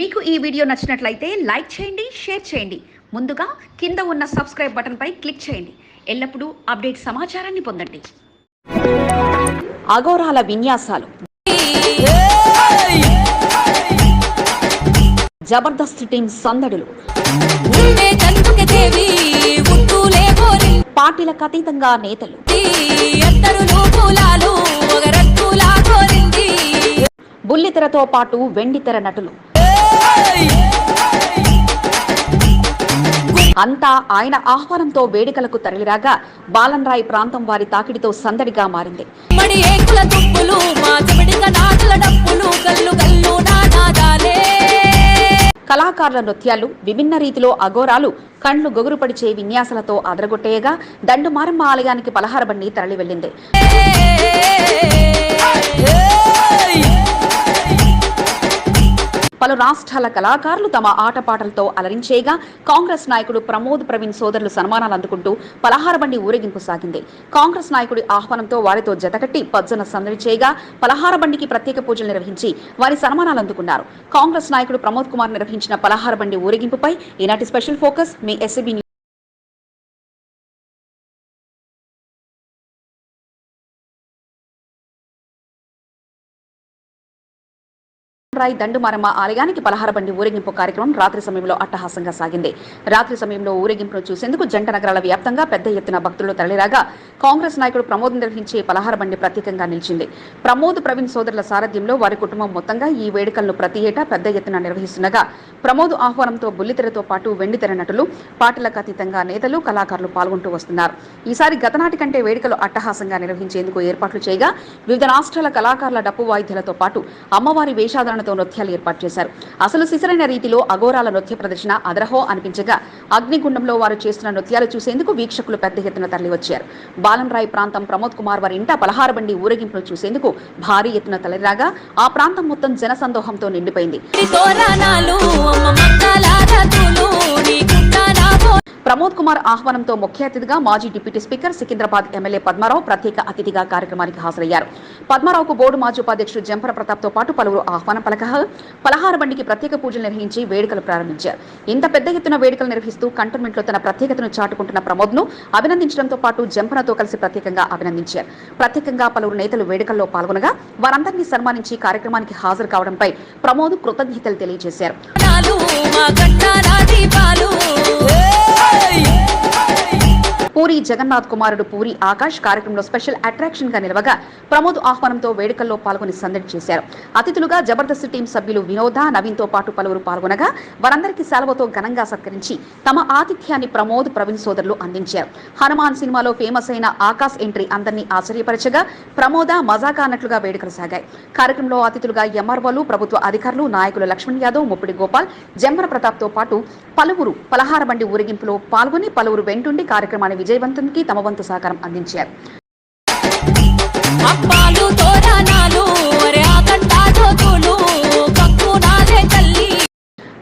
మీకు ఈ వీడియో నచ్చినట్లయితే లైక్ చేయండి షేర్ చేయండి. ముందుగా కింద ఉన్న సబ్స్క్రైబ్ బటన్పై క్లిక్ చేయండి. ఎల్లప్పుడూ అప్డేట్ సమాచారాన్ని పొందండి. అఘోరాల విన్యాసాలు. జబర్దస్త్ టీం సందడులు. ఉండే పార్టీలకు అతీతంగా నేతలు. బుల్లితెరతో పాటు వెండితెర నటులు. అంతా ఆయన ఆహ్వానంతో వేడుకలకు తరలిరాగా బాలన్రాయ్ ప్రాంతం వారి తాకిడితో సందడిగా మారింది కళాకారుల నృత్యాలు విభిన్న రీతిలో అఘోరాలు కండ్లు గొగురుపడిచే విన్యాసాలతో అదరగొట్టేయగా దండుమారమ్మ ఆలయానికి పలహార బండి తరలి వెళ్ళింది పలు రాష్ట్రాల కళాకారులు తమ ఆటపాటలతో అలరించేగా కాంగ్రెస్ నాయకుడు ప్రమోద్ ప్రవీణ్ సోదరులు సన్మానాలు అందుకుంటూ పలహార బండి ఊరేగింపు సాగింది. కాంగ్రెస్ నాయకుడి ఆహ్వానంతో వారితో జతకట్టి పజ్జన సందడి చేయగా పలహార బండికి ప్రత్యేక పూజలు నిర్వహించి వారి సన్మానాలు అందుకున్నారు. కాంగ్రెస్ నాయకుడు ప్రమోద్ కుమార్ నిర్వహించిన పలహార బండి ఊరేగింపుపై ఈనాటి స్పెషల్ ఫోకస్ మీ ఎస్సీబీ రాయ్ దండుమారమ్మ ఆలయానికి పలహారబండి ఊరేగింపు కార్యక్రమం రాత్రి సమయంలో అట్టహాసంగా సాగింది. రాత్రి సమయంలో ఊరేగింపును చూసేందుకు జంట నగరాల వ్యాప్తంగా పెద్ద ఎత్తున భక్తులు తరలిరాగా కాంగ్రెస్ నాయకుడు ప్రమోద్ నిర్వహించే పలహారబండి ప్రత్యేకంగా నిలిచింది. ప్రమోద్ ప్రవీణ్ సోదరుల సారథ్యంలో వారి కుటుంబం మొత్తంగా ఈ వేడుకలను ప్రతి ఏటా పెద్ద ఎత్తున నిర్వహిస్తుండగా ప్రమోద్ ఆహ్వానంతో బుల్లితెరతో పాటు వెండితెర నటులు పాటలకు అతీతంగా నేతలు కళాకారులు పాల్గొంటూ వస్తున్నారు. ఈసారి గతనాటి కంటే వేడుకలు అట్టహాసంగా నిర్వహించేందుకు ఏర్పాట్లు చేయగా వివిధ రాష్ట్రాల కళాకారుల డప్పు వాయిద్యాలతో పాటు అమ్మవారి వేషాధారణతో నృత్యాలు ఏర్పాటు చేశారు. అసలు సిసరైన రీతిలో అఘోరాల నృత్య ప్రదర్శన అదరహో అనిపించగా అగ్నిగుండంలో వారు చేస్తున్న నృత్యాలు చూసేందుకు వీక్షకులు పెద్ద ఎత్తున తరలివచ్చారు. బాలంరాయ్ ప్రాంతం ప్రమోద్ కుమార్ వారి ఇంట పలహార బండి ఊరేగింపును చూసేందుకు భారీ ఎత్తున తలరాగా ఆ ప్రాంతం మొత్తం జనసందోహంతో నిండిపోయింది. ప్రమోద్ కుమార్ ఆహ్వానంతో ముఖ్య అతిథిగా మాజీ deputy speaker Secunderabad MLA Padma Rao ప్రత్యేక అతిథిగా కార్యక్రమానికి హాజరయ్యారు. పద్మారావుకు బోర్డు మాజీ ఉపాధ్యక్షుడు జంపర ప్రతాప్తో పాటు పలువురు ఆహ్వానం పలక పలహార బండికి ప్రత్యేక పూజలు నిర్వహించి వేడుకలు ప్రారంభించారు. ఇంత పెద్ద ఎత్తున వేడుకలు నిర్వహిస్తూ కంటోన్మెంట్లో తన ప్రత్యేకతను చాటుకుంటున్న ప్రమోద్ను అభినందించడంతో పాటు జంపనతో కలిసి ప్రత్యేకంగా అభినందించారు. ప్రత్యేకంగా పలువురు నేతలు వేడుకల్లో పాల్గొనగా వారందరినీ సన్మానించి కార్యక్రమానికి హాజరు కావడంపై ప్రమోద్ కృతజ్ఞతలు తెలియజేశారు. పూరి జగన్నాథ్ కుమారుడు పూరి ఆకాష్ కార్యక్రమంలో స్పెషల్ అట్రాక్షన్గా నిలవగా ప్రమోద్ ఆహ్వానంతో వేడుకల్లో పాల్గొని సందడి చేశారు. అతిథులుగా జబర్దస్త్ టీం సభ్యులు వినోద నవీన్తో పాటు పలువురు పాల్గొనగా వారందరికీ సెలవుతో ఘనంగా సత్కరించి తమ ఆతిథ్యాన్ని ప్రమోద్ ప్రవీణ్ సోదరులు అందించారు. హనుమాన్ సినిమాలో ఫేమస్ అయిన ఆకాశ్ ఎంట్రీ అందరినీ ఆశ్చర్యపరచగా ప్రమోద మజాకా అన్నట్లుగా వేడుకలు సాగాయి. కార్యక్రమంలో అతిథులుగా ఎంఆర్ఓలు ప్రభుత్వ అధికారులు నాయకులు లక్ష్మణ్ యాదవ్ ముప్పిడి గోపాల్ జంబర ప్రతాప్తో పాటు పలువురు పలహార బండి ఊరేగింపులో పాల్గొని పలువురు వెంటుండి కార్యక్రమాన్ని విజయవంతంకి తమ వంతు సహకారం అందించారు.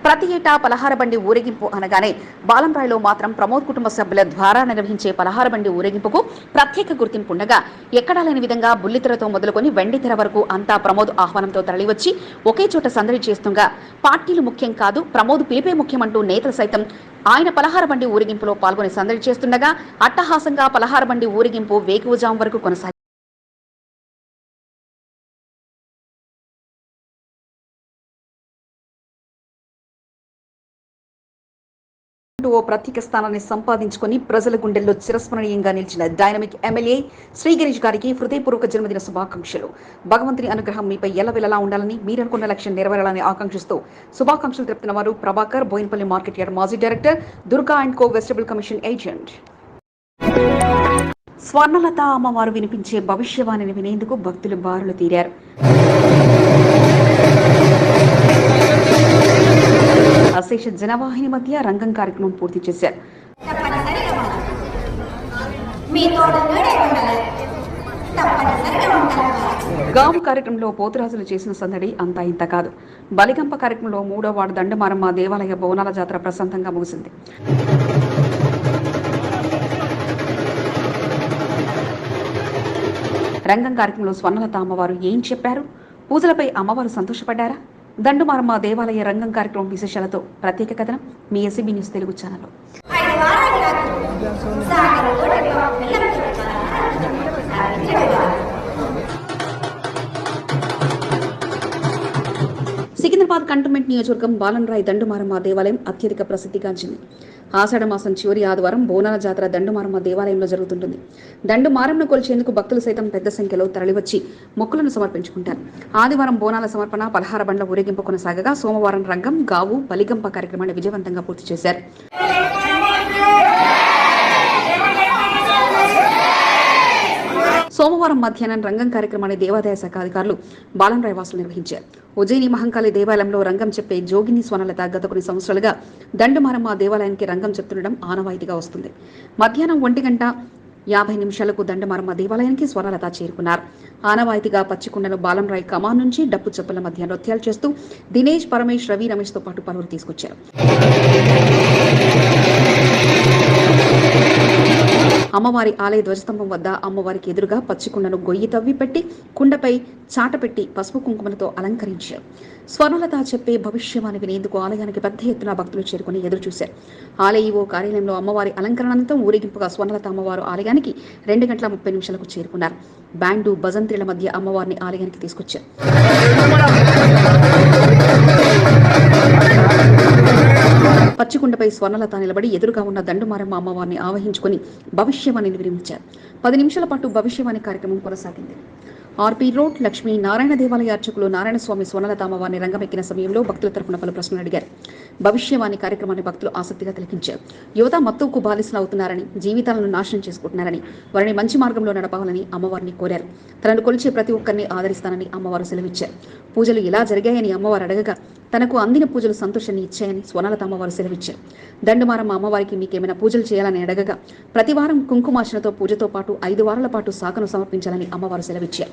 ప్రతి ఏటా పలహార బండి ఊరేగింపు అనగానే బాలంరాయిలో మాత్రం ప్రమోద్ కుటుంబ సభ్యుల ద్వారా నిర్వహించే పలహార బండి ఊరేగింపుకు ప్రత్యేక గుర్తింపు ఉండగా ఎక్కడా లేని విధంగా బుల్లితెరతో మొదలుకొని వెండితెర వరకు అంతా ప్రమోద్ ఆహ్వానంతో తరలివచ్చి ఒకే చోట సందడి చేస్తుండగా పార్టీలు ముఖ్యం కాదు ప్రమోద్ పిలిపే ముఖ్యమంటూ నేతలు సైతం ఆయన పలహార బండి ఊరేగింపులో పాల్గొని సందడి చేస్తుండగా అట్టహాసంగా పలహార బండి ఊరేగింపు వేకువజాం వరకు కొనసాగింది ఓ ప్రత్యేక స్థానాన్ని సంపాదించుకొని ప్రజల గుండెల్లో చిరస్మరణీయంగా నిలిచిన డైనమిక్ ఎమ్మెల్యే శ్రీ గిరీష్ గారికి హృదయపూర్వక జన్మదిన శుభాకాంక్షలు. భగవంతుని అనుగ్రహం మీపై ఎల్లవెల్లలా ఉండాలని మీరనుకున్న లక్ష్యం నెరవేరాలని ఆకాంక్షిస్తూ శుభాకాంక్షలు తెలుపుతున్న వారు ప్రభాకర్ బోయినపల్లి మార్కెట్ యార్డ్ మాజీ director Durga and co vegetable commission agent. Swarnalatha అమ్మవారు వినిపించే భవిష్యవాణిని వినేందుకు భక్తులు బారులు తీరారు. అశేష జనవాహిని మధ్య రంగం కార్యక్రమం పూర్తి చేశారు. గాము కార్యక్రమంలో పోతురాజులు చేసిన సందడి అంతా ఇంత కాదు. బలిగంప కార్యక్రమంలో మూడో వార్డు దండమారమ్మ దేవాలయ బోనాల జాతర ప్రశాంతంగా ముగిసింది. రంగం కార్యక్రమంలో స్వర్ణలత అమ్మవారు ఏం చెప్పారు? పూజలపై అమ్మవారు సంతోషపడ్డారా? దండుమారమ్మ దేవాలయ రంగం కార్యక్రమం విశేషాలతో ప్రత్యేక కథనం మీ SCB news Telugu channel Secunderabad cantonment నియోజకవర్గం బాలన్రాయ్ దండుమారమ్మ దేవాలయం అత్యధిక ప్రసిద్ధిగాంచింది. ఆషాఢ మాసం చివరి ఆదివారం బోనాల జాతర దండుమారమ్మ దేవాలయంలో జరుగుతుంటుంది. దండుమారమ్మను కొలిచేందుకు భక్తులు సైతం పెద్ద సంఖ్యలో తరలివచ్చి మొక్కులను సమర్పించుకుంటారు. ఆదివారం బోనాల సమర్పణ పలహార బండ్ల ఊరేగింపు కొనసాగగా సోమవారం రంగం గావు బలిగంప కార్యక్రమాన్ని విజయవంతంగా పూర్తి చేశారు. సోమవారం మధ్యాహ్నం రంగం కార్యక్రమాన్ని దేవాదాయ శాఖ అధికారులు బాలంరాయ్ వాసులు నిర్వహించారు. ఉజయని మహంకాళి దేవాలయంలో రంగం చెప్పే జోగిని స్వనలత గత కొన్ని సంవత్సరాలుగా దండుమారమ్మ దేవాలయానికి రంగం చెప్తుండడం ఆనవాయితీగా వస్తుంది. మధ్యాహ్నం ఒంటి గంట యాభై నిమిషాలకు దండమారమ్మ దేవాలయానికి స్వరలత చేరుకున్నారు. ఆనవాయితీగా పచ్చికుండలో బాలంరాయ్ కమాన్ నుంచి డప్పు చెప్పుల మధ్య నృత్యాలు చేస్తూ దినేష్ పరమేష్ రవి రమేష్తో పాటు పలువురు తీసుకొచ్చారు. అమ్మవారి ఆలయ ధ్వజస్తంభం వద్ద అమ్మవారికి ఎదురుగా పచ్చికుండను గొయ్యి తవ్వి పెట్టి కుండపై చాట పెట్టి పసుపు కుంకుమలతో అలంకరించారు. స్వర్ణలత చెప్పే భవిష్యవాణి వినేందుకు ఆలయానికి పెద్ద ఎత్తున భక్తులు చేరుకుని ఎదురు చూశారు. ఆలయ ఓ కార్యాలయంలో అమ్మవారి అలంకరణంతం ఊరేగింపుగా స్వర్ణలత అమ్మవారు ఆలయానికి రెండు గంటల ముప్పై నిమిషాలకు చేరుకున్నారు. బ్యాండు భజంత్రిల మధ్య అమ్మవారిని ఆలయానికి తీసుకొచ్చారు. పచ్చికుండపై స్వర్ణలత నిలబడి ఎదురుగా ఉన్న దండుమారమ్మ అమ్మవారిని ఆవహించుకుని భవిష్యవాణిని విరమించారు. పది నిమిషాల పాటు భవిష్యవాణి కార్యక్రమం కొనసాగింది. ఆర్పీ రోడ్ లక్ష్మీ నారాయణ దేవాలయ అర్చకులు నారాయణ స్వామి స్వర్ణలత అమ్మవారిని రంగమెక్కిన సమయంలో భక్తుల తరపున పలు ప్రశ్నలు అడిగారు. భవిష్యవాణి కార్యక్రమాన్ని భక్తులు ఆసక్తిగా తిలకించారు. యువత మత్తుకు బాలిసలు అవుతున్నారని జీవితాలను నాశనం చేసుకుంటున్నారని వారిని మంచి మార్గంలో నడపాలని అమ్మవారిని కోరారు. తనను కొలిచే ప్రతి ఒక్కరిని ఆదరిస్తానని అమ్మవారు సెలవిచ్చారు. పూజలు ఇలా జరిగాయని అమ్మవారు అడగగా తనకు అందిన పూజలు సంతోషాన్ని ఇచ్చాయని స్వనలత అమ్మవారు సెలవిచ్చారు. దండుమారమ్మ అమ్మవారికి మీకేమైనా పూజలు చేయాలని అడగగా ప్రతి వారం కుంకుమార్చనతో పూజతో పాటు ఐదు వారాల పాటు సాకను సమర్పించాలని అమ్మవారు సెలవిచ్చారు.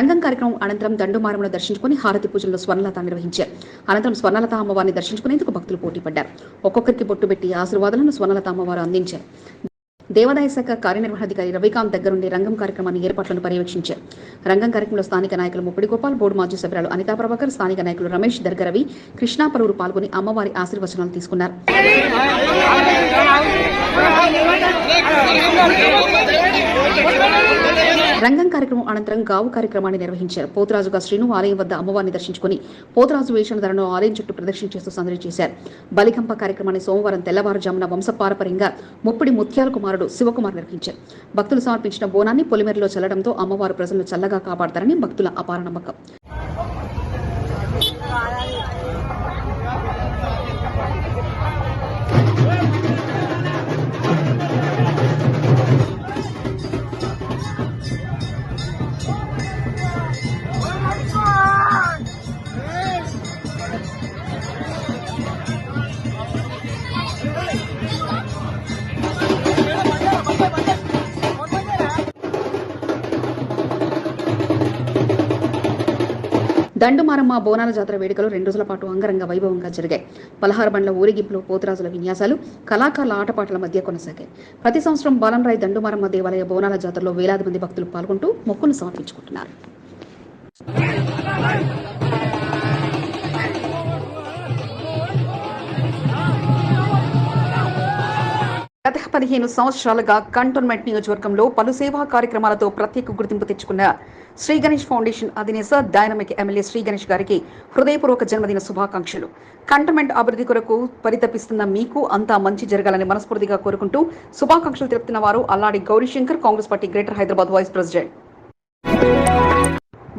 రంగం కార్యక్రమం అనంతరం దండుమారమును దర్శించుకుని హారతి పూజల్లో స్వర్ణలత నిర్వహించారు. అనంతరం స్వర్ణలత అమ్మవారిని దర్శించుకునేందుకు భక్తులు పోటీ పడ్డారు ఒక్కొక్కరికి బొట్టు పెట్టి ఆశీర్వాదాలను స్వర్ణలత అమ్మవారు అందించారు. దేవాదాయ శాఖ కార్యనిర్వహణాధికారి రవికాంత్ దగ్గరుండి రంగం కార్యక్రమాన్ని ఏర్పాట్లను పర్యవేక్షించారు. రంగం కార్యక్రమంలో స్థానిక నాయకులు ముప్పిడి గోపాల్ బోర్డు మాజీ సభ్యురాలు అనితా ప్రభాకర్ స్థానిక నాయకులు రమేష్ దర్గరవి కృష్ణా పలువురు పాల్గొని అమ్మవారి ఆశీర్వచనాలు తీసుకున్నారు. రంగం కార్యక్రమం అనంతరం గావు కార్యక్రమాన్ని నిర్వహించారు. పోతురాజుగా శ్రీను ఆలయం వద్ద అమ్మవారిని దర్శించుకుని పోతురాజు ధరను ఆలయం చుట్టూ ప్రదక్షిణ చేస్తూ సందడి చేశారు. బలికంప కార్యక్రమాన్ని సోమవారం తెల్లవారుజామున వంశపారపర్యంగా ముప్పిడి ముత్యాల కుమారుడు శివకుమార్ నిర్వహించారు. భక్తులు సమర్పించిన బోనాన్ని పొలిమేరలో చల్లడంతో అమ్మవారు ప్రజలను చల్లగా కాపాడతారని భక్తుల అపార నమ్మకం. దండుమారమ్మ బోనాల జాతర వేడుకలు రెండు రోజుల పాటు అంగరంగ వైభవంగా జరిగాయి. పలహార బండ్ల ఊరేగింపులో పోతురాజుల విన్యాసాలు కళాకారుల ఆటపాటల మధ్య కొనసాగాయి. ప్రతి సంవత్సరం బాలంరాయ్ దండుమారమ్మ దేవాలయ బోనాల జాతరలో వేలాది మంది భక్తులు పాల్గొంటూ మొక్కును సమర్పించుకుంటున్నారు. గత పదిహేను సంవత్సరాలుగా కంటోన్మెంట్ నియోజకవర్గంలో పలు సేవా కార్యక్రమాలతో ప్రత్యేక గుర్తింపు తెచ్చుకున్న శ్రీ గణేష్ ఫౌండేషన్ అధినేత డైనమిక్ ఎమ్మెల్యే శ్రీ గణేష్ గారికి హృదయపూర్వక జన్మదిన శుభాకాంక్షలు. కంటమెంట్ అభివృద్ధి కొరకు పరితపిస్తున్న మీకు అంతా మంచి జరగాలని మనస్ఫూర్తిగా కోరుకుంటూ శుభాకాంక్షలు తెలుపుతున్న వారు Alladi Gaurishankar Congress party greater Hyderabad vice president.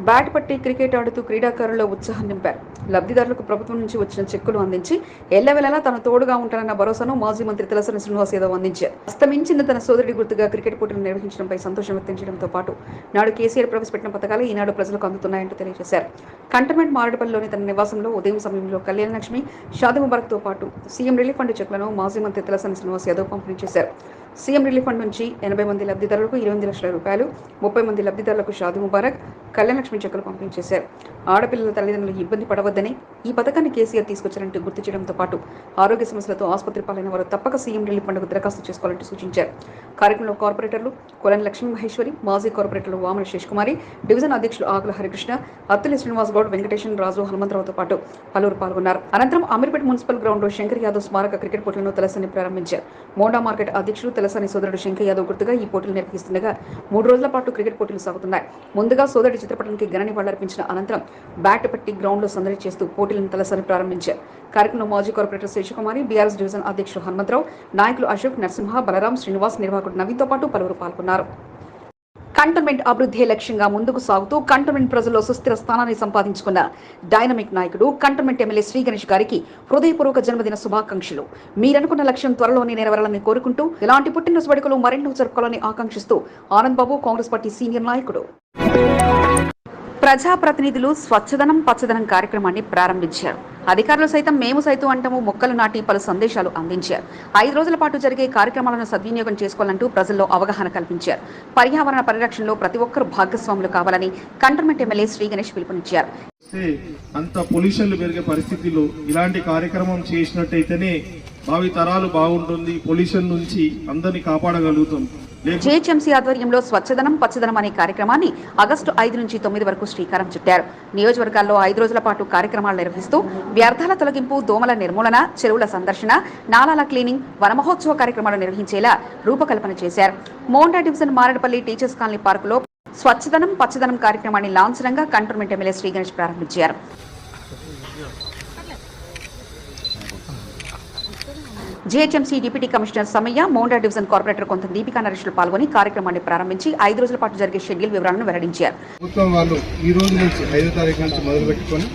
Bat పట్టి క్రికెట్ ఆడుతూ క్రీడాకారుల్లో ఉత్సాహం నింపారు. లబ్ధిదారులకు ప్రభుత్వం నుంచి వచ్చిన చెక్కులు అందించి ఎల్లవెలలా తన తోడుగా ఉంటానన్న భరోసాను మాజీ మంత్రి తలసాని శ్రీనివాస్ యాదవ్ అందించారు. అస్తమించిన తన సోదరుడి గుర్తుగా క్రికెట్ పోటీలు నిర్వహించడంపై సంతోషం వ్యక్తం చేయడంతో పాటు నాడు కేసీఆర్ ప్రవేశపెట్టిన పథకాలు ఈనాడు ప్రజలకు అందుతున్నాయంటూ తెలియజేశారు. కంటోన్మెంట్ మారడపల్లిలోని తన నివాసంలో ఉదయం సమయంలో కళ్యాణ లక్ష్మి షాది ముబారక్తో పాటు సీఎం రిలీఫ్ ఫండ్ చెక్లను మాజీ మంత్రి తలసాని శ్రీనివాస్ యాదవ్ పంపిణీ చేశారు. సీఎం రిలీఫ్ ఫండ్ నుంచి ఎనభై మంది లబ్ధిదారులకు ఇరవై ఎనిమిది లక్షల రూపాయలు ముప్పై మంది లబ్ధిదారులకు షాది ముబారక్ కళ్యాణలక్ష్మి చెక్కులు పంపించేశారు. ఆడపిల్లల తల్లిదండ్రులు ఇబ్బంది పడవద్దని ఈ పథకాన్ని కేసీఆర్ తీసుకొచ్చారంటూ గుర్తు చేయడంతో పాటు ఆరోగ్య సమస్యలతో ఆసుపత్రి పాలైన వారు తప్పక సీఎం రిలీఫ్ ఫండ్కు దరఖాస్తు చేసుకోవాలంటూ సూచించారు. కార్యక్రమంలో కార్పొరేటర్లు కొలని లక్ష్మీ మహేశ్వరి మాజీ కార్పొరేటర్లు వామన శేషకుమారి డివిజన్ అధ్యక్షులు ఆకుల హరికృష్ణ అత్తులి శ్రీనివాస్ గౌడ్ వెంకటేశ్వర రాజు హనుమంతరావుతో పాటు పలువురు పాల్గొన్నారు. అనంతరం అమీర్పేట్ మున్సిపల్ గ్రౌండ్లో శంకర్ యాదవ్ స్మారక క్రికెట్ పోటీలను తెలసని ప్రారంభించారు. మోండా మార్కెట్ అధ్యక్షులు తలసాని సోదరుడు శంకర్ యాదవ్ గుర్తుగా ఈ పోటీలు నిర్వహిస్తుండగా మూడు రోజుల పాటు క్రికెట్ పోటీలు సాగుతున్నాయి. ముందుగా సోదరుడి చిత్రపటానికి ఘన నివాళులర్పించిన అనంతరం బ్యాట్ పట్టి గ్రౌండ్లో సందడి చేస్తూ పోటీలను తలసాని ప్రారంభించారు. కార్యక్రమంలో మాజీ కార్పొరేటర్ శేషకుమారి బీఆర్ఎస్ డివిజన్ అధ్యక్షుడు హనుమంతరావు నాయకులు అశోక్ నరసింహ బలరాం శ్రీనివాస్ నిర్వాహకుడు నవీన్తో పాటు పలువురు పాల్గొన్నారు. కంటోన్మెంట్ అభివృద్ధి లక్ష్యంగా ముందుకు సాగుతూ కంటోన్మెంట్ ప్రజల్లో సుస్థిర స్థానాన్ని సంపాదించుకున్న డైనమిక్ నాయకుడు కంటోన్మెంట్ ఎమ్మెల్యే శ్రీ గణేష్ గారికి హృదయపూర్వక జన్మదిన శుభాకాంక్షలు. మీరనుకున్న లక్ష్యం త్వరలోనే నెరవేరాలని కోరుకుంటూ ఇలాంటి పుట్టినరోజు వేడుకలు మరెన్నో జరుపుకోవాలని ఆకాంక్షిస్తూ ఆనంద్ బాబు కాంగ్రెస్ పార్టీ సీనియర్ నాయకుడు. ప్రజాప్రతినిధులు స్వచ్ఛదనం పచ్చదనం కార్యక్రమాన్ని ప్రారంభించారు. అధికారులు సైతం మేము సైతం అంటాము మొక్కలు నాటి పలు సందేశాలు అందించారు. ఐదు రోజుల పాటు జరిగే కార్యక్రమాలను సద్వినియోగం చేసుకోవాలంటూ ప్రజల్లో అవగాహన కల్పించారు. పర్యావరణ పరిరక్షణలో ప్రతి ఒక్కరూ భాగస్వాములు కావాలని కంటర్మెంట్ ఎమ్మెల్యే శ్రీ గణేష్ పిలుపునిచ్చారు. అంత పొల్యూషన్లు పెరిగే పరిస్థితిలో ఇలాంటి కార్యక్రమం చేసినట్టయితేనే భావి తరాలు బాగుంటుంది పొల్యూషన్ నుంచి అందరినీ కాపాడగలుగుతాం. జేహెచ్ఎంసీ ఆధ్వర్యంలో స్వచ్ఛదనం పచ్చదనం అనే కార్యక్రమాన్ని ఆగస్టు ఐదు నుంచి తొమ్మిది వరకు శ్రీకారం చుట్టారు. నియోజకవర్గాల్లో ఐదు రోజుల పాటు కార్యక్రమాలు నిర్వహిస్తూ వ్యర్థాల తొలగింపు దోమల నిర్మూలన చెరువుల సందర్శన నాలాల క్లీనింగ్ వనమహోత్సవ కార్యక్రమాలు నిర్వహించేలా రూపకల్పన చేశారు. Monda division Maredpally teachers colony పార్కులో స్వచ్ఛదనం పచ్చదనం కార్యక్రమాన్ని లాంఛనంగా కంటోన్మెంట్ ఎమ్మెల్యే శ్రీ గణేష్ ప్రారంభించారు. GHMC deputy commissioner Samayya Monda division corporator కొంత దీపికా నరేష్లు పాల్గొని కార్యక్రమాన్ని ప్రారంభించి ఐదు రోజుల పాటు జరిగే షెడ్యూల్ వివరాలను వెల్లడించారు. ప్రభుత్వం వాళ్ళు ఈ రోజు నుంచి ఐదో తారీఖు నుంచి మొదలు పెట్టుకొని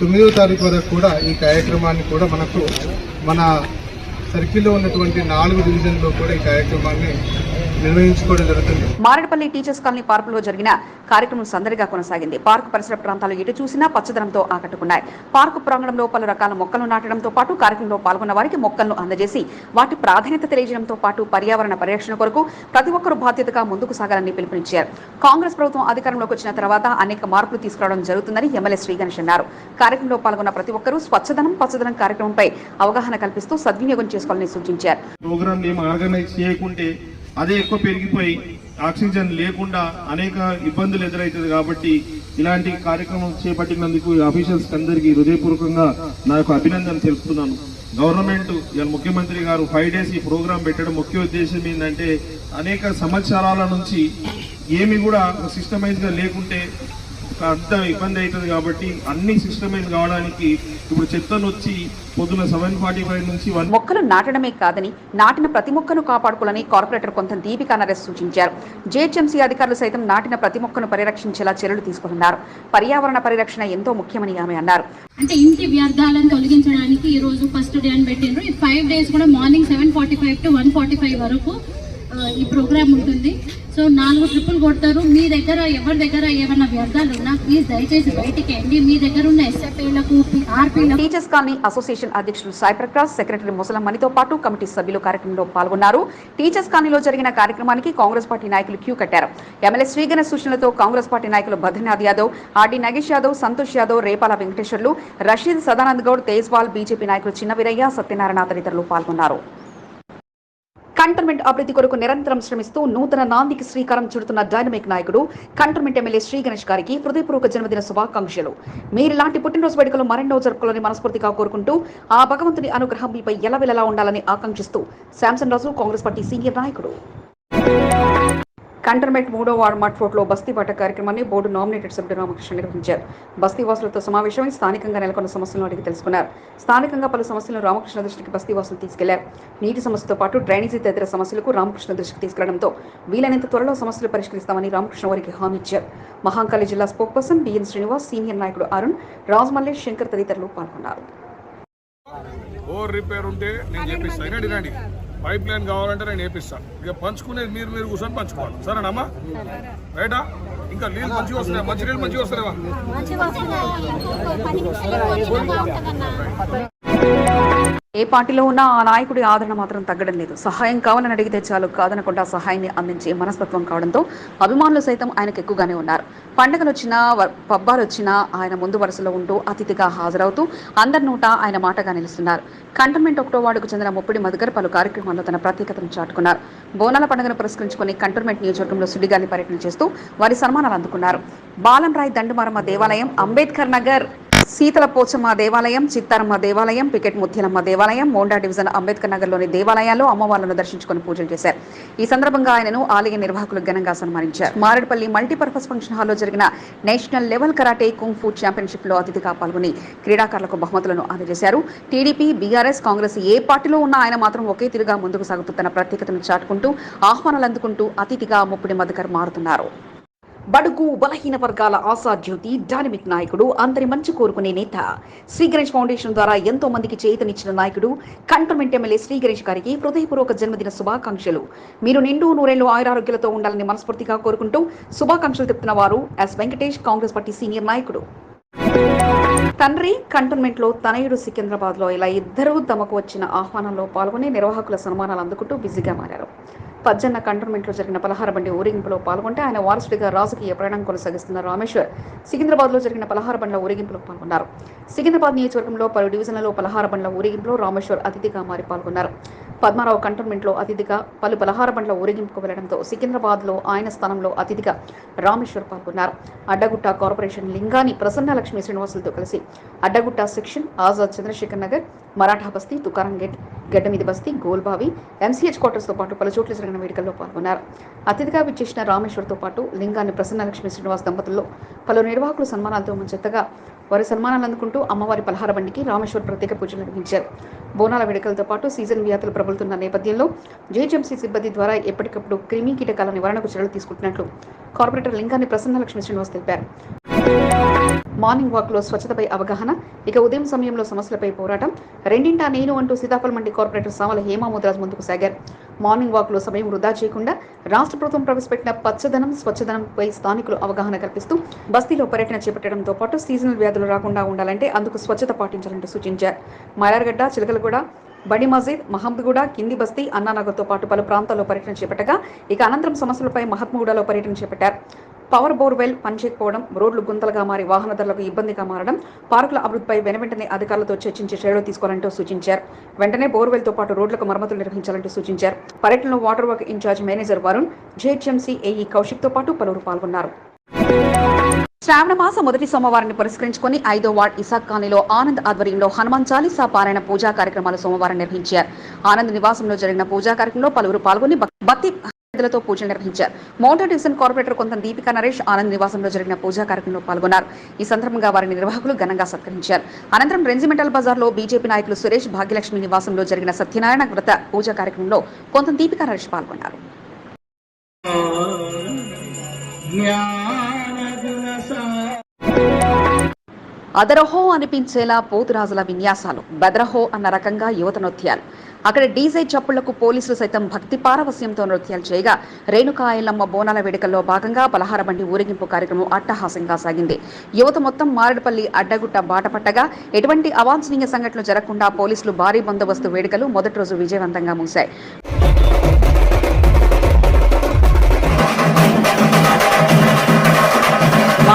తొమ్మిదో తారీఖు వరకు కూడా ఈ కార్యక్రమాన్ని కూడా మనకు మన సర్కిల్లో ఉన్నటువంటి నాలుగు డివిజన్లో కూడా ఈ కార్యక్రమాన్ని నిర్వహించుకోవడం జరుగుతుంది. మారేడుపల్లి టీచర్స్ కాలనీ పార్కులో జరిగిన కార్యక్రమం సందడిగా కొనసాగింది. పార్కు పరిసర ప్రాంతాలు ఎటు చూసినా పచ్చదనంతో ఆకట్టుకున్నాయి. పార్కు ప్రాంగణంలో పలు రకాల మొక్కలు నాటడంతో పాటు కార్యక్రమంలో పాల్గొన్న వారికి మొక్కలను అందజేసి వాటి ప్రాధాన్యత తెలియజేయడంతో పాటు పర్యావరణ పరిరక్షణ కొరకు ప్రతి ఒక్కరూ బాధ్యతగా ముందుకు సాగాలని పిలుపునిచ్చారు. కాంగ్రెస్ ప్రభుత్వం అధికారంలోకి వచ్చిన తర్వాత అనేక మార్పులు తీసుకురావడం జరుగుతుందని ఎమ్మెల్యే శ్రీ గణేష్ అన్నారు. కార్యక్రమంలో పాల్గొన్న ప్రతి ఒక్కరూ స్వచ్ఛదనం పచ్చదనం కార్యక్రమంపై అవగాహన కల్పిస్తూ సద్వినియోగం చేసుకోవాలని సూచించారు. ప్రోగ్రామ్ ఏం ఆర్గనైజ్ చేయకుంటే అదే ఎక్కువ పెరిగిపోయి ఆక్సిజన్ లేకుండా అనేక ఇబ్బందులు ఎదురవుతుంది కాబట్టి ఇలాంటి కార్యక్రమం చేపట్టినందుకు అఫీషియల్స్ అందరికీ హృదయపూర్వకంగా నా యొక్క అభినందన తెలుపుతున్నాను. గవర్నమెంట్ ముఖ్యమంత్రి గారు ఫైవ్ డేస్ ఈ ప్రోగ్రాం పెట్టడం ముఖ్య ఉద్దేశం ఏంటంటే అనేక సంవత్సరాల నుంచి ఏమి కూడా సిస్టమైజ్గా లేకుంటే అంత ఇబ్బంది అవుతుంది కాబట్టి అన్ని సిస్టమైజ్ కావడానికి ఇప్పుడు చెత్తను వచ్చి పొద్దున సెవెన్ ఫార్టీ ఫైవ్ నుంచి మొక్కలు నాటడమే కాదని నాటిన ప్రతి మొక్కను కాపాడుకోవాలని కార్పొరేటర్ కొంత దీపికా నరేష్ సూచించారు. జేహెచ్ఎంసీ అధికారులు సైతం నాటిన ప్రతి మొక్కను పరిరక్షించేలా చర్యలు తీసుకుంటున్నారు. పర్యావరణ పరిరక్షణ ఎంతో ముఖ్యమని ఆమె అన్నారు. అంటే ఇంటి వ్యర్థాలను తొలగించడానికి ఈ రోజు ఫస్ట్ డే అని పెట్టిండ్రు. ఈ ఫైవ్ డేస్ కూడా morning seven forty five to one forty five వరకు ఈ ప్రోగ్రామ్ ఉంటుంది. సో నాలుగు ట్రిప్పులు కొడతారు. మీ దగ్గర ఎవరి దగ్గర ఏమైనా వ్యర్థాలు ఉన్నా ప్లీజ్ దయచేసి బయటికి వెళ్ళి మీ దగ్గర ఉన్న ఎస్ఎఫ్ఐలకు ఆర్పీలకు టీచర్స్ కాలనీ అసోసియేషన్ అధ్యక్షులు సాయి ప్రకాష్ సెక్రటరీ ముసలమ్మనితో పాటు కమిటీ సభ్యులు కార్యక్రమంలో పాల్గొన్నారు. టీచర్స్ కాలనీలో జరిగిన కార్యక్రమానికి కాంగ్రెస్ పార్టీ నాయకులు క్యూ కట్టారు. ఎమ్మెల్యే శ్రీగణేష్ సూచనలతో కాంగ్రెస్ పార్టీ నాయకులు బద్రీనాథ్ యాదవ్ ఆర్డీ నగేష్ యాదవ్ సంతోష్ యాదవ్ రేపాల వెంకటేశ్వర్లు రషీద్ సదానంద్ గౌడ్ తేజ్వాల్ బీజేపీ నాయకులు చిన్న వీరయ్య సత్యనారాయణ తదితరులు పాల్గొన్నారు. కంటోన్మెంట్ అభివృద్ధి కొరకు నిరంతరం శ్రమిస్తూ నూతన నాందికి శ్రీకారం చుడుతున్న డైనమిక్ నాయకుడు కంటోన్మెంట్ ఎమ్మెల్యే శ్రీ గణేష్ గారికి హృదయపూర్వక జన్మదిన శుభాకాంక్షలు. మీరు ఇలాంటి పుట్టినరోజు వేడుకలు మరెన్నో జరుపుకోవాలని మనస్ఫూర్తిగా కోరుకుంటూ ఆ భగవంతుని అనుగ్రహం మీపై ఎలవెలలా ఉండాలని ఆకాంక్షిస్తూ Samson Raju Congress party senior నాయకుడు. కంటర్మెంట్ మూడో వార్డు మట్ఫోర్ట్లో బస్తీ పట్ట కార్యక్రమాన్ని బోర్డు నామినేటెడ్ సభ్యుడు రామకృష్ణ నిర్వహించారు. బస్తీవాసులతో సమావేశమై స్థానికంగా నెలకొన్న సమస్యలను అడిగి తెలుసుకున్నారు. స్థానికంగా పలు సమస్యలను రామకృష్ణ దృష్టికి బస్తీవాసులు తీసుకెళ్ళారు. నీటి సమస్యతో పాటు డ్రైనేజీ తదితర సమస్యలకు రామకృష్ణ దృష్టికి తీసుకెళ్ళడంతో వీలైనంత త్వరలో సమస్యలు పరిష్కరిస్తామని రామకృష్ణ వారికి హామీ ఇచ్చారు. మహాంకాళి జిల్లా spokesperson BN Srinivas senior నాయకుడు అరుణ్ రాజమల్లేష్ శంకర్ తదితరులు పాల్గొన్నారు. ఓవర్ రిపేర్ ఉంటే నేను చెప్పి అయినా పైప్ లైన్ కావాలంటే నేను వేపిస్తాను ఇక పంచుకునేది మీరు మీరు కూర్చొని పంచుకోవాలి. సరేనమ్మా? రైటా? ఇంకా నీళ్ళు మంచిగా వస్తున్నాయి? మంచి నీళ్ళు మంచిగా వస్తున్నాయా. ఏ పార్టీలో ఉన్నా ఆ నాయకుడి ఆదరణ మాత్రం తగ్గడం లేదు. సహాయం కావాలని అడిగితే చాలు కాదనకుండా సహాయాన్ని అందించే మనస్తత్వం కావడంతో అభిమానులు సైతం ఆయనకు ఎక్కువగానే ఉన్నారు. పండగలు వచ్చినా పబ్బాలు వచ్చినా ఆయన ముందు వరుసలో ఉంటూ అతిథిగా హాజరవుతూ అందరి నోట ఆయన మాటగా నిలుస్తున్నారు. కంటోన్మెంట్ ఒకటో వార్డుకు చెందిన ముప్పిడి మధుకర్ పలు కార్యక్రమాల్లో తన ప్రత్యేకతను చాటుకున్నారు. బోనాల పండుగను పురస్కరించుకుని కంటోన్మెంట్ నియోజకవర్గంలో సుడిగాలి పర్యటన చేస్తూ వారి సన్మానాలు అందుకున్నారు. బాలంరాయ్ దండుమారమ్మ దేవాలయం అంబేద్కర్ నగర్ శీతల పోచమ్మ దేవాలయం చిత్తారమ్మ దేవాలయం పికెట్ ముత్యాలమ్మ దేవాలయం మోండా డివిజన్ అంబేద్కర్ నగర్లోని దేవాలయాల్లో అమ్మవార్లను దర్శించుకుని పూజలు చేశారు. ఈ సందర్భంగా ఆయనను ఆలయ నిర్వాహకులు ఘనంగా సన్మానించారు. మారేడుపల్లి మల్టీపర్పస్ ఫంక్షన్ హాల్లో జరిగిన national level karate kung fu ఛాంపియన్షిప్లో అతిథిగా పాల్గొని క్రీడాకారులకు బహుమతులను అందజేశారు. టీడీపీ బీఆర్ఎస్ కాంగ్రెస్ ఏ పార్టీలో ఉన్నా ఆయన మాత్రం ఒకే తిరుగా ముందుకు సాగుతూ తన ప్రత్యేకతను చాటుకుంటూ ఆహ్వానాలు అందుకుంటూ అతిథిగా ముప్పిడి మధుకర్ మారుతున్నారు. బడుగు బలహీన వర్గాల ఆశాజ్యోతి డైనమిక్ నాయకుడు అందరి మంచి కోరుకునే నేత. శ్రీ గణేష్ ఫౌండేషన్ ద్వారా ఎంతో మందికి చేతనిచ్చిన నాయకుడు కంటోన్మెంట్ ఎమ్మెల్యే శ్రీ గణేష్ గారికి హృదయపూర్వక జన్మదిన శుభాకాంక్షలు. మీరు నిండు నూరేళ్ళు ఆయురారోగ్యాలతో ఉండాలని మనస్ఫూర్తిగా కోరుకుంటూ శుభాకాంక్షలు చెప్తున్న వారు S. Venkatesh Congress party senior నాయకుడు. తండ్రి కంటోన్మెంట్లో తనయుడు సికింద్రాబాద్లో ఇలా ఇద్దరూ తమకు వచ్చిన ఆహ్వానంలో పాల్గొని నిర్వాహకుల సన్మానాలు అందుకుంటూ బిజీగా మారారు. పజ్జన్న కంటోన్మెంట్లో జరిగిన పలహార బండి ఊరేగింపులో పాల్గొంటే ఆయన వారసుడిగా రాజకీయ ప్రయాణం కొనసాగిస్తున్న రామేశ్వర్ సికింద్రాబాద్లో జరిగిన పలహార బండ్ల ఊరేగింపులో పాల్గొన్నారు. సికింద్రాబాద్ నియోజకవర్గంలో పలు డివిజన్లలో పలహార బండ్ల ఊరేగింపులో రామేశ్వర్ అతిథిగా మారి పాల్గొన్నారు. పద్మారావు కంటోన్మెంట్లో అతిథిగా పలు పలహార బండ్ల ఊరేగింపుకు వెళ్ళడంతో సికింద్రాబాద్లో ఆయన స్థానంలో అతిథిగా రామేశ్వర్ పాల్గొన్నారు. అడ్డగుట్ట కార్పొరేషన్ లింగాని ప్రసన్నలక్ష్మి శ్రీనివాసులతో కలిసి అడ్డగుట్ట సెక్షన్ ఆజాద్ చంద్రశేఖర్ నగర్ మరాఠా బస్తీ తుకారం గేట్ గడ్డమీది బస్తీ గోల్బావి ఎంసీహెచ్ క్వార్టర్స్తో పాటు పలు చోట్ల జరిగిన వేడుకల్లో పాల్గొన్నారు. అతిథిగా విచ్చేసిన రామేశ్వర్తో పాటు లింగాన్ని ప్రసన్న లక్ష్మి శ్రీనివాస్ దంపతుల్లో పలు నిర్వాహకులు సన్మానాలతో ముంచెత్తగా వారి సన్మానాలు అందుకుంటూ అమ్మవారి పలహార బండికి రామేశ్వర్ ప్రత్యేక పూజలు నిర్వహించారు. బోనాల వేడుకలతో పాటు సీజన్ వ్యాధులు ప్రబలుతున్న నేపథ్యంలో జేహెచ్ఎంసీ సిబ్బంది ద్వారా ఎప్పటికప్పుడు క్రిమి కీటకాల నివారణకు చర్యలు తీసుకుంటున్నట్లు కార్పొరేటర్ లింగాన్ని ప్రసన్నలక్ష్మి శ్రీనివాస్ తెలిపారు. మార్నింగ్ వాక్లో స్వచ్ఛతపై అవగాహన ఇక ఉదయం సమయంలో సమస్యలపై పోరాటం. రెండింటా నేను అంటూ సీతాఫల్ మండి కార్పొరేటర్ సామల హేమా ముద్రాజ్ ముందుకు సాగారు. మార్నింగ్ వాక్లో సమయం వృధా చేయకుండా రాష్ట్ర ప్రభుత్వం ప్రవేశపెట్టిన పచ్చదనం స్వచ్ఛదనంపై స్థానికులు అవగాహన కల్పిస్తూ బస్తీలో పర్యటన చేపట్టడంతో పాటు సీజనల్ వ్యాధులు రాకుండా ఉండాలంటే అందుకు స్వచ్ఛత పాటించాలంటూ సూచించారు. మైలార్గడ్డ చిలకలగూడ బడి మజీద్ మహమ్మద్గూడ కింది బస్తీ అన్నానగర్తో పాటు పలు ప్రాంతాల్లో పర్యటన చేపట్టగా ఇక అనంతరం సమస్యలపై మహత్మగూడలో పర్యటన చేపట్టారు. పవర్ బోర్వెల్ పనిచేయకపోవడం రోడ్లు గుంతలుగా మారి వాహనదారులకు ఇబ్బందిగా మారడం పార్కుల అభివృద్ధిపై వెనవెంటనే అధికారులతో చర్చించి చర్యలు తీసుకోవాలంటూ సూచించారు. వెంటనే బోర్వెల్తో పాటు రోడ్లకు మరమ్మతులు నిర్వహించాలంటూ సూచించారు. పర్యటనలో water work incharge manager Varun GHMC AE కౌశిక్తో పాటు పలువురు పాల్గొన్నారు. శ్రావణ మాస మొదటి సోమవారాన్ని పురస్కరించుకొని ఐదో వార్డ్ ఇసాక్ కాలనీలో ఆనంద్ ఆధ్వర్యంలో హనుమాన్ చాలీసా పారాయణ పూజా కార్యక్రమాలు సోమవారం నిర్వహించారు. ఆనంద్ నివాసంలో జరిగిన పూజా కార్యక్రమంలో పలువురు పాల్గొని భక్తి శ్రద్ధలతో పూజలు నిర్వహించారు. మౌంటైన్ డివిజన్ కార్పొరేటర్ కొంత దీపికా నరేష్ ఆనంద్ నివాసంలో జరిగిన పూజా కార్యక్రమంలో పాల్గొన్నారు. ఈ సందర్భంగా వారి నిర్వాహకులు ఘనంగా సత్కరించారు. అనంతరం రెజిమెంటల్ బజార్లో బీజేపీ నాయకులు సురేష్ భాగ్యలక్ష్మి నివాసంలో జరిగిన సత్యనారాయణ వ్రత పూజా కార్యక్రమంలో కొంత దీపికా నరేష్ పాల్గొన్నారు. అదరహో అనిపించేలా పోతురాజుల విన్యాసాలు. బెదరహో అన్న రకంగా యువత నృత్యాలు. అక్కడ డీజే చప్పుళ్ళకు పోలీసులు సైతం భక్తి పారవస్యంతో నృత్యాలు చేయగా రేణుకాయలమ్మ బోనాల వేడుకల్లో భాగంగా పలహార బండి ఊరేగింపు కార్యక్రమం అట్టహాసంగా సాగింది. యువత మొత్తం మారేడుపల్లి అడ్డగుట్ట బాట పట్టగా ఎటువంటి అవాంఛనీయ సంఘటనలు జరగకుండా పోలీసులు భారీ బందోబస్తు వేడుకలు మొదటి రోజు విజయవంతంగా ముగిశాయి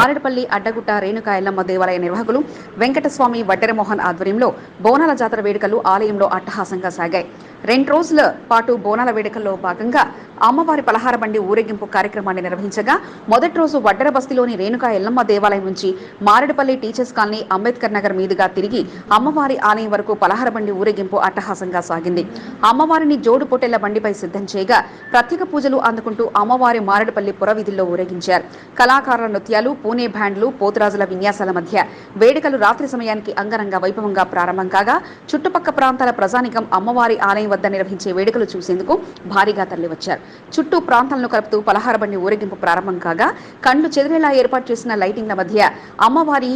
మారేడుపల్లి అడ్డగుట్ట రేణుకాయలమ్మ దేవాలయ నిర్వాహకులు వెంకటస్వామి వడ్డెరమోహన్ ఆధ్వర్యంలో బోనాల జాతర వేడుకలు ఆలయంలో అట్టహాసంగా సాగాయి. రెండు రోజుల పాటు బోనాల వేడుకల్లో భాగంగా అమ్మవారి పలహార బండి ఊరేగింపు కార్యక్రమాన్ని నిర్వహించగా మొదటి రోజు వడ్డర బస్తీలోని రేణుకా ఎల్లమ్మ దేవాలయం నుంచి మారేడుపల్లి టీచర్స్ కాలనీ అంబేద్కర్ నగర్ మీదుగా తిరిగి అమ్మవారి ఆలయం వరకు పలహార బండి ఊరేగింపు అట్టహాసంగా సాగింది. అమ్మవారిని జోడు పొట్టెల బండిపై సిద్ధం చేయగా ప్రత్యేక పూజలు అందుకుంటూ అమ్మవారి మారేడుపల్లి పురవీధుల్లో ఊరేగించారు. కళాకారుల నృత్యాలు పూణే బ్యాండ్లు పోతురాజుల విన్యాసాల మధ్య వేడుకలు రాత్రి సమయానికి అంగరంగ వైభవంగా ప్రారంభం కాగా చుట్టుపక్క ప్రాంతాల ప్రజానికం అమ్మవారి ఆలయం వద్ద నిర్వహించే వేడుకలు చూసేందుకు భారీగా తరలివచ్చారు. చుట్టూ ప్రాంతాలను కలుపుతూ పలహార బండి ఊరేగింపు ప్రారంభం కాగా కండ్లు చెదిరేలా ఏర్పాటు చేసిన లైటింగ్ల మధ్య అమ్మవారి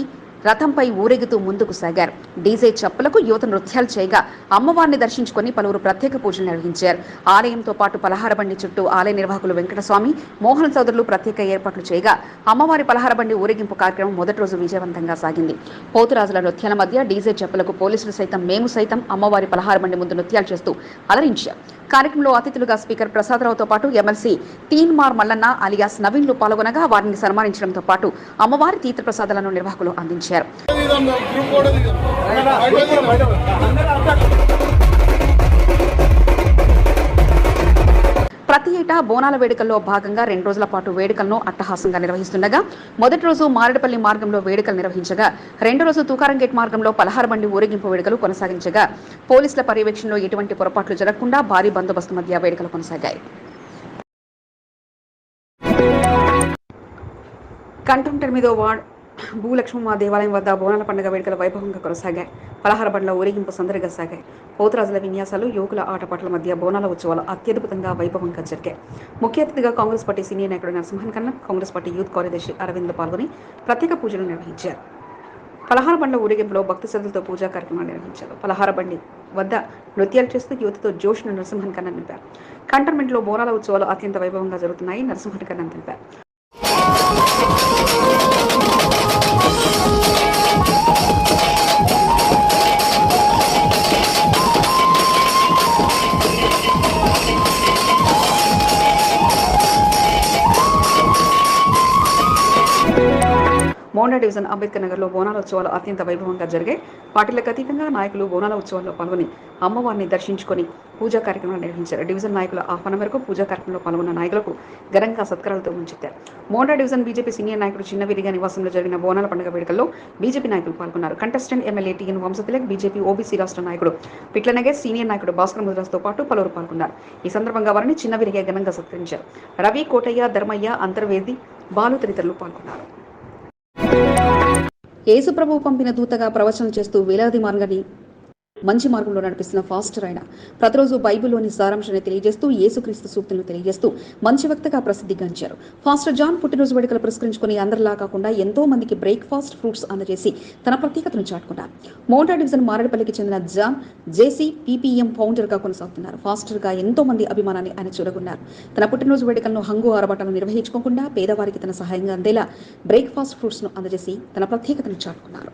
రథంపై ఊరేగుతూ ముందుకు సాగారు. డీజే చప్పులకు యువత నృత్యాలు చేయగా అమ్మవారిని దర్శించుకొని పలువురు ప్రత్యేక పూజలు నిర్వహించారు. ఆలయంతో పాటు పలహార బండి చుట్టూ ఆలయ నిర్వాహకులు వెంకటస్వామి మోహన్ సోదరులు ప్రత్యేక ఏర్పాట్లు చేయగా అమ్మవారి పలహార బండి ఊరేగింపు కార్యక్రమం మొదటి రోజు విజయవంతంగా సాగింది. పోతురాజుల నృత్యాల మధ్య డీజే చప్పులకు పోలీసులు సైతం మేము సైతం అమ్మవారి పలహార బండి ముందు నృత్యాలు చేస్తూ అలరించారు కార్యక్రమంలో అతిథులుగా స్పీకర్ ప్రసాదరావుతో పాటు ఎమ్మెల్సీ తీన్మార్ మల్లన్న అలియాస్ నవీన్లు పాల్గొనగా వారిని సన్మానించడంతో పాటు అమ్మవారి తీర్థ ప్రసాదాలను నిర్వాహకులు అందించారు. ప్రతి ఏటా బోనాల వేడుకల్లో భాగంగా రెండు రోజుల పాటు వేడుకలను అట్టహాసంగా నిర్వహిస్తుండగా మొదటి రోజు మారేడుపల్లి మార్గంలో వేడుకలు నిర్వహించగా రెండో రోజు తుకారం గేట్ మార్గంలో పలహార బండి ఊరేగింపు వేడుకలు కొనసాగించగా పోలీసుల పర్యవేక్షణలో ఎటువంటి పొరపాట్లు జరగకుండా భారీ బందోబస్తు మధ్య వేడుకలు కొనసాగాయి. కంటెంటర్ మీద వార్డ్ భూలక్ష్మమ్మ దేవాలయం వద్ద బోనాల పండుగ వేడుకల వైభవంగా కొనసాగాయి. పలహార బండ్ల ఊరేగింపు సందడిగా సాగాయి. పోతురాజుల విన్యాసాలు యువకుల ఆటపాటల మధ్య బోనాల ఉత్సవాలు అత్యద్భుతంగా వైభవంగా జరిగాయి. ముఖ్య అతిథిగా కాంగ్రెస్ పార్టీ సీనియర్ నాయకుడు నరసింహన్ కన్నా కాంగ్రెస్ పార్టీ యూత్ కార్యదర్శి అరవింద్ పాల్గొని ప్రత్యేక పూజలు నిర్వహించారు. పలహార బండ్ల ఊరేగింపులో భక్తి శ్రద్ధలతో పూజా కార్యక్రమాలు నిర్వహించారు. పలహార బండి వద్ద నృత్యాలు చేస్తూ యువతతో జోష్ను నరసింహన్ కన్నా నింపారు. కంటోన్మెంట్లో బోనాల ఉత్సవాలు అత్యంత వైభవంగా జరుగుతున్నాయి నరసింహన్ కన్నా తెలిపారు. మోండా డివిజన్ అంబేద్కర్ నగర్లో బోనాల ఉత్సవాలు అత్యంత వైభవంగా జరిగాయి పార్టీలకు అతీతంగా నాయకులు బోనాల ఉత్సవాల్లో పాల్గొని అమ్మవారిని దర్శించుకొని పూజా కార్యక్రమాలు నిర్వహించారు. డివిజన్ నాయకుల ఆహ్వానం మేరకు పూజా కార్యక్రమంలో పాల్గొన్న నాయకులకు ఘనంగా సత్కారాలతో ముంచెత్తారు. మోండా డివిజన్ బీజేపీ సీనియర్ నాయకుడు చిన్నవిరిగా నివాసంలో జరిగిన బోనాల పండుగ వేడుకల్లో బీజేపీ నాయకులు పాల్గొన్నారు. Contestant MLA TN Vamshatilak BJP OBC రాష్ట్ర నాయకుడు పిట్లనగేష్ సీనియర్ నాయకుడు భాస్కర్ ముద్రాస్తో పాటు పలువురు పాల్గొన్నారు. ఈ సందర్భంగా వారిని చిన్నవిరిగా ఘనంగా సత్కరించారు. రవి కోటయ్య ధర్మయ్య అంతర్వేది బాలు తదితరులు పాల్గొన్నారు. యేసుప్రభు పంపిన దూతగా ప్రవచనం చేస్తూ వేలాది మార్గని మంచి మార్గంలో నడిపిస్తున్న ఫాస్టర్ ఆయన. ప్రతిరోజు బైబిల్లోని సారాంశాన్ని తెలియజేస్తూ యేసుక్రీస్తు సూక్తులను తెలియజేస్తూ మంచి వక్తగా ప్రసిద్ధిగాంచారు. ఫాస్టర్ జాన్ పుట్టినరోజు వేడుకలు పురస్కరించుకుని అందరిలా కాకుండా ఎంతో మందికి బ్రేక్ఫాస్ట్ ఫ్రూట్స్ అందజేసి తన ప్రత్యేకతను చాటుకున్నారు. మోటా డివిజన్ మారేడుపల్లికి చెందిన జాన్ జేసీ పీపీఎం ఫౌండర్గా కొనసాగుతున్నారు. ఫాస్టర్గా ఎంతో మంది అభిమానాన్ని ఆయన చూడగొన్నారు తన పుట్టినరోజు వేడుకలను హంగు ఆరబట్టాలను నిర్వహించుకోకుండా పేదవారికి తన సహాయంగా అందేలా బ్రేక్ఫాస్ట్ ఫ్రూట్స్ను అందజేసి తన ప్రత్యేకతను చాటుకున్నారు.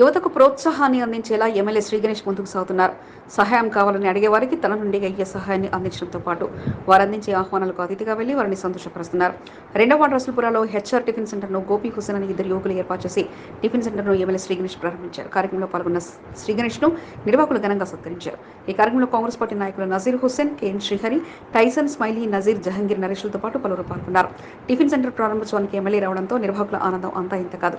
యువతకు ప్రోత్సాహాన్ని అందించేలా ఎమ్మెల్యే శ్రీ గణేష్ ముందుకు సాగుతున్నారు. సహాయం కావాలని అడిగే వారికి తన నుండి అయ్యే సహాయాన్ని అందించడంతో పాటు వారు అందించే ఆహ్వానాలకు అతిథిగా వెళ్ళి వారిని సంతోషపరుస్తున్నారు. రెండవ వార్డు రసూల్పురాలో హెచ్ఆర్ టిఫిన్ సెంటర్ను గోపి హుసేన్ అని ఇద్దరు యువకులు ఏర్పాటు చేసి టిఫిన్ సెంటర్ను ఎమ్మెల్యే శ్రీ గణేష్ ప్రారంభించారు. కార్యక్రమంలో పాల్గొన్న శ్రీ గణేష్ను నిర్వాహకులు ఘనంగా సత్కరించారు. ఈ కార్యక్రమంలో కాంగ్రెస్ పార్టీ నాయకులు Nazir Hussain KN Srihari Tyson Smiley Nazir Jahangir నరేష్లతో పాటు పలువురు పాల్గొన్నారు. టిఫిన్ సెంటర్ ప్రారంభోత్సవానికి ఎమ్మెల్యే రావడంతో నిర్వాహకుల ఆనందం అంతా ఇంత కాదు.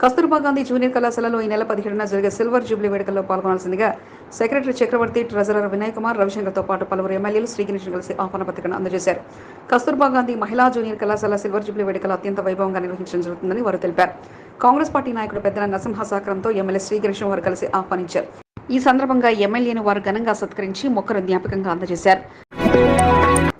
కస్తూర్బా గాంధీ జూనియర్ కళాశాలలో ఈ నెల పదిహేడున జరిగే సిల్వర్ జూబ్లీ వేడుకల్లో పాల్గొనాల్సిందిగా సెక్రటరీ చక్రవర్తి ట్రెజరర్ వినయ్ కుమార్ రవిశంకర్తో పాటు పలువురు ఎమ్మెల్యేలు శ్రీగణేష్ను కలిసి ఆహ్వాన పత్రికను అందజేశారు. కస్తూర్బా గాంధీ మహిళా జూనియర్ కళాశాల సిల్వర్ జూబ్లీ వేడుకలు అత్యంత వైభవంగా నిర్వహించడం జరుగుతుందని వారు తెలిపారు. కాంగ్రెస్ పార్టీ నాయకుడు పెద్దల నరసింహ సహకారంతో ఎమ్మెల్యే శ్రీకృష్ణ వారు కలిసి ఆహ్వానించారు. ఈ సందర్భంగా ఎమ్మెల్యేను వారు ఘనంగా సత్కరించి మొక్కను జ్ఞాపకంగా అందజేశారు.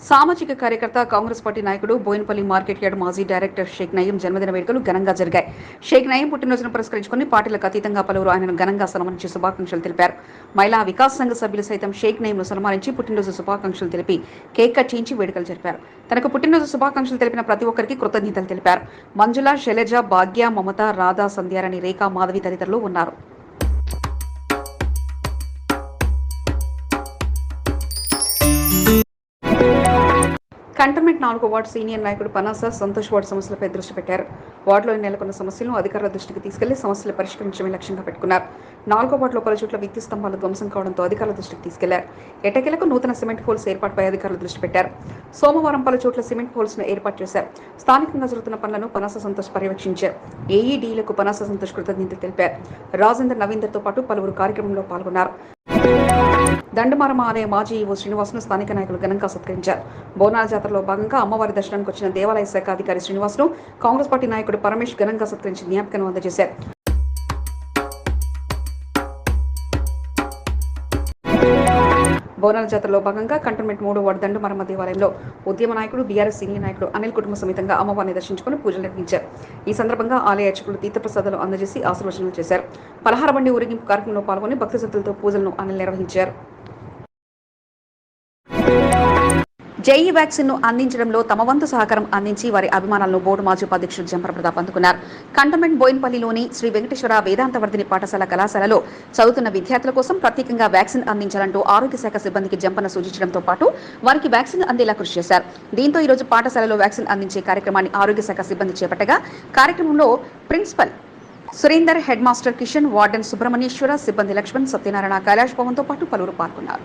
సామాజిక కార్యకర్త కాంగ్రెస్ పార్టీ నాయకుడు బోయినపల్లి మార్కెట్ యార్డ్ మాజీ డైరెక్టర్ షేక్ నయీం జన్మదిన వేడుకలు ఘనంగా జరిగాయి. షేక్ నయీం పుట్టినరోజును పురస్కరించుకుని పార్టీలకు అతీతంగా పలువురు ఆయనను ఘనంగా సన్మానించి శుభాకాంక్షలు తెలిపారు. మహిళా వికాస్ సంఘ సభ్యులు సైతం షేక్ నయీంను సన్మానించి పుట్టినరోజు శుభాకాంక్షలు తెలిపి కేక్ కట్ చేయించి వేడుకలు జరిపారు. తనకు పుట్టినరోజు శుభాకాంక్షలు తెలిపిన ప్రతి ఒక్కరికి కృతజ్ఞతలు తెలిపారు. మంజుల శైలజ భాగ్య మమత రాధా సంధ్యారాణి రేఖా మాధవి తదితరులు ఉన్నారు. కంటోన్మెంట్ నాలుగో వార్డు సీనియర్ నాయకుడు పనాస సంతోష్ వార్డు సమస్యలపై దృష్టి పెట్టారు. వార్డులో నెలకొన్న సమస్యలను అధికారుల దృష్టికి తీసుకెళ్ళి సమస్యలు పరిష్కరించడమే లక్ష్యంగా పెట్టుకున్నారు. నాలుగో వార్డులో పలు చోట్ల విద్యుత్ స్తంభాలు ధ్వంసం కావడంతో అధికారుల దృష్టికి తీసుకెళ్ళారు. ఎటకెలకు నూతన సిమెంట్ పోల్స్ ఏర్పాటుపై అధికారులు దృష్టి పెట్టారు. సోమవారం పలు చోట్ల సిమెంట్ పోల్స్ను ఏర్పాటు చేశారు. స్థానికంగా జరుగుతున్న పనులను పనాస సంతోష్ పర్యవేక్షించారు. ఏఈడీలకు పనాస సంతోష్ కృతజ్ఞతలు తెలిపారు. రాజేందర్ నవీందర్తో పాటు పలువురు కార్యక్రమంలో పాల్గొన్నారు. దండమరమ అనే మాజీ ఈవో శ్రీనివాస్ను స్థానిక నాయకులు ఘనంగా సత్కరించారు. బోనాల జాతరలో భాగంగా అమ్మవారి దర్శనానికి వచ్చిన దేవాలయ శాఖ అధికారి శ్రీనివాస్ను కాంగ్రెస్ పార్టీ నాయకుడు పరమేష్ ఘనంగా సత్కరించి జ్ఞాపికను అందజేశారు. బోనాల జాతరలో భాగంగా కంటోన్మెంట్ మూడో వార్డు దండుమరమ్మ దేవాలయంలో ఉద్యమ నాయకుడు బీఆర్ఎస్ సీనియర్ నాయకుడు అనిల్ కుటుంబ సమేతంగా అమ్మవారిని దర్శించుకుని పూజలు నిర్వహించారు. ఈ సందర్భంగా ఆలయ అర్చకులు తీర్థప్రసాదాలు అందజేసి ఆశీర్వచనాలు చేశారు. పలహార బండి ఊరేగింపు కార్యక్రమంలో పాల్గొని భక్తి శ్రద్ధలతో పూజలను అనిల్ నిర్వహించారు. జేఈ వ్యాక్సిన్ను అందించడంలో తమ వంతు సహకారం అందించి వారి అభిమానాలను బోర్డు మాజీ ఉపాధ్యక్షుడు జంపర ప్రతాప్ అందుకున్నారు. కంటమెంట్ బోయిన్పల్లిలోని శ్రీ వెంకటేశ్వర వేదాంతవర్ధిని పాఠశాల కళాశాలలో చదువుతున్న విద్యార్థుల కోసం ప్రత్యేకంగా వ్యాక్సిన్ అందించాలంటూ ఆరోగ్య శాఖ సిబ్బందికి జంపన సూచించడంతో పాటు వారికి వ్యాక్సిన్ అందేలా కృషి చేశారు. దీంతో ఈ రోజు పాఠశాలలో వ్యాక్సిన్ అందించే కార్యక్రమాన్ని ఆరోగ్య శాఖ సిబ్బంది చేపట్టగా కార్యక్రమంలో principal Surender head master Kishan warden Subrahmanyeshwara సిబ్బంది లక్ష్మణ్ సత్యనారాయణ కైలాష్ భవన్తో పాటు పలువురు పాల్గొన్నారు.